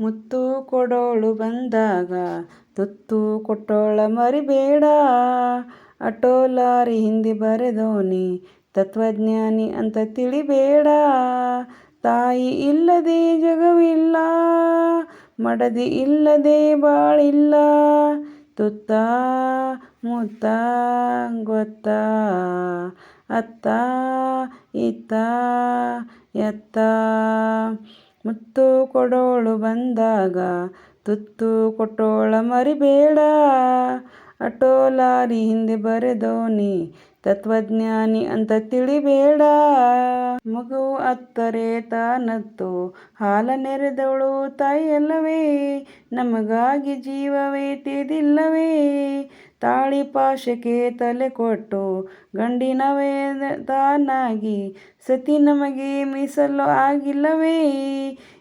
ಮುತ್ತು ಕೊಡೋಳು ಬಂದಾಗ, ತುತ್ತು ಕೊಟ್ಟೋಳ ಮರಿಬೇಡ. ಅಟೋಲಾರಿ ಹಿಂದಿ ಬರೆದೋನಿ, ತತ್ವಜ್ಞಾನಿ ಅಂತ ತಿಳಿಬೇಡ. ತಾಯಿ ಇಲ್ಲದೆ ಜಗವಿಲ್ಲ, ಮಡದಿ ಇಲ್ಲದೆ ಬಾಳಿಲ್ಲ. ತುತ್ತ, ಮುತ್ತ, ಗೊತ್ತ, ಅತ್ತ, ಇತ್ತ, ಎತ್ತ. ಮುತ್ತು ಕೊಡೋಳು ಬಂದಾಗ, ತುತ್ತು ಕೊಟ್ಟೋಳ ಮರಿಬೇಡ. ಅಟೋಲಾರಿ ಹಿಂದೆ ಬರೆದೋನಿ, ತತ್ವಜ್ಞಾನಿ ಅಂತ ತಿಳಿಬೇಡ. ಮಗು ಅತ್ತರೆ ತಾನತ್ತು, ಹಾಲ ನೆರೆದವಳು ತಾಯಿಯಲ್ಲವೇ. ನಮಗಾಗಿ ಜೀವವೇ ತಿಳಿದಿಲ್ಲವೇ. ತಾಳಿ ಪಾಶಕ್ಕೆ ತಲೆ ಕೊಟ್ಟು, ಗಂಡಿನವೇ ತಾನಾಗಿ, ಸತಿ ನಮಗೆ ಮೀಸಲು ಆಗಿಲ್ಲವೇ?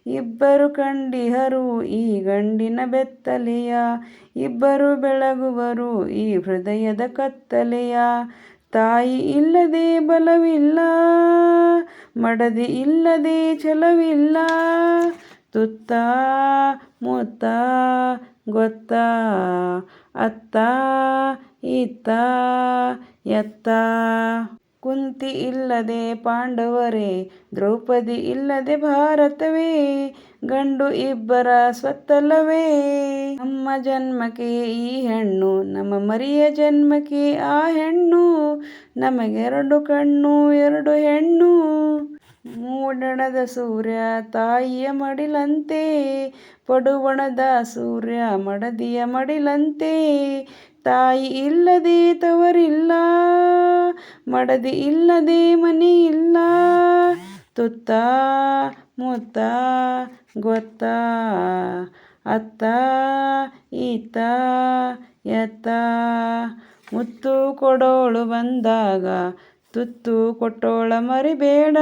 ಇಬ್ಬರು ಕಂಡಿಹರು ಈ ಗಂಡಿನ ಬೆತ್ತಲೆಯ, ಇಬ್ಬರು ಬೆಳಗುವರು ಈ ಹೃದಯದ ಕತ್ತಲೆಯ. ತಾಯಿ ಇಲ್ಲದೆ ಬಲವಿಲ್ಲ, ಮಡದಿ ಇಲ್ಲದೆ ಛಲವಿಲ್ಲ. ತುತ್ತ ಮುತ್ತ ಗೊತ್ತ ಅತ್ತ, ಇತ್ತ ಎತ್ತ ಕುಂತಿ ಇಲ್ಲದೆ ಪಾಂಡವರೇ, ದ್ರೌಪದಿ ಇಲ್ಲದೆ ಭಾರತವೇ, ಗಂಡು ಇಬ್ಬರ ಸ್ವತ್ತಲ್ಲವೇ. ನಮ್ಮ ಜನ್ಮಕ್ಕೆ ಈ ಹೆಣ್ಣು, ನಮ್ಮ ಮರಿಯ ಜನ್ಮಕ್ಕೆ ಆ ಹೆಣ್ಣು, ನಮಗೆರಡು ಕಣ್ಣು, ಎರಡು ಹೆಣ್ಣು. ಮೂಡಣದ ಸೂರ್ಯ, ತಾಯಿಯ ಮಡಿಲಂತೆ, ಪಡುವಣದ ಸೂರ್ಯ, ಮಡದಿಯ ಮಡಿಲಂತೆ. ತಾಯಿ ಇಲ್ಲದೆ ತವರಿಲ್ಲ, ಮಡದಿ ಇಲ್ಲದೆ ಮನೆ ಇಲ್ಲ ತುತ್ತ, ಮುತ್ತ, ಗೊತ್ತ, ಅತ್ತ, ಈತ, ಎತ್ತ. ಮುತ್ತು ಕೊಡೋಳು ಬಂದಾಗ, ತುತ್ತು ಕೊಟ್ಟೋಳ ಮರಿಬೇಡ.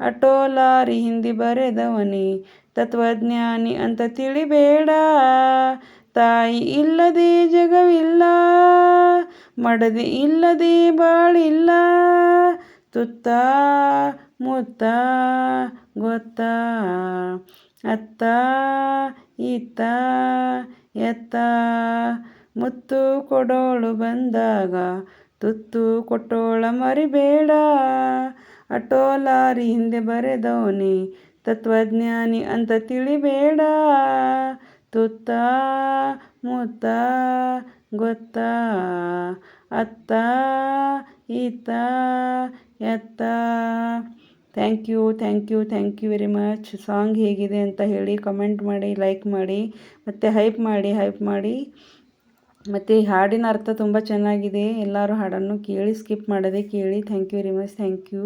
ಅಟೋಲಾರಿ ಹಿಂದಿ ಬರೆದವನಿ, ತತ್ವಜ್ಞಾನಿ ಅಂತ ತಿಳಿಬೇಡ. ತಾಯಿ ಇಲ್ಲದೆ ಜಗವಿಲ್ಲ, ಮಡದಿ ಇಲ್ಲದೆ ಬಾಳಿಲ್ಲ. ತುತ್ತ ಮುತ್ತ ಗೊತ್ತ, ಅತ್ತ ಇತ್ತ ಎತ್ತ. ಮುತ್ತು ಕೊಡೋಳು ಬಂದಾಗ ತುತ್ತು ಕೊಟ್ಟೋಳ ಮರಿಬೇಡ. ಅಟೋಲಾರಿ ಹಿಂದೆ ಬರೆದವನಿ, ತತ್ವಜ್ಞಾನಿ ಅಂತ ತಿಳಿಬೇಡ. ತುತ್ತ, ಮುತ್ತ, ಗೊತ್ತ, ಅತ್ತ, ಈತ, ಎತ್ತ. Thank you thank you thank you very much song ಹೇಗಿದೆ ಅಂತ ಹೇಳಿ ಕಮೆಂಟ್ ಮಾಡಿ ಲೈಕ್ ಮಾಡಿ, ಮತ್ತು ಹೈಪ್ ಮಾಡಿ ಹೈಪ್ ಮಾಡಿ. ಮತ್ತು ಈ ಹಾಡಿನ ಅರ್ಥ ತುಂಬ ಚೆನ್ನಾಗಿದೆ. ಎಲ್ಲರೂ ಹಾಡನ್ನು ಕೇಳಿ ಸ್ಕಿಪ್ ಮಾಡದೆ ಕೇಳಿ. Thank you very much thank you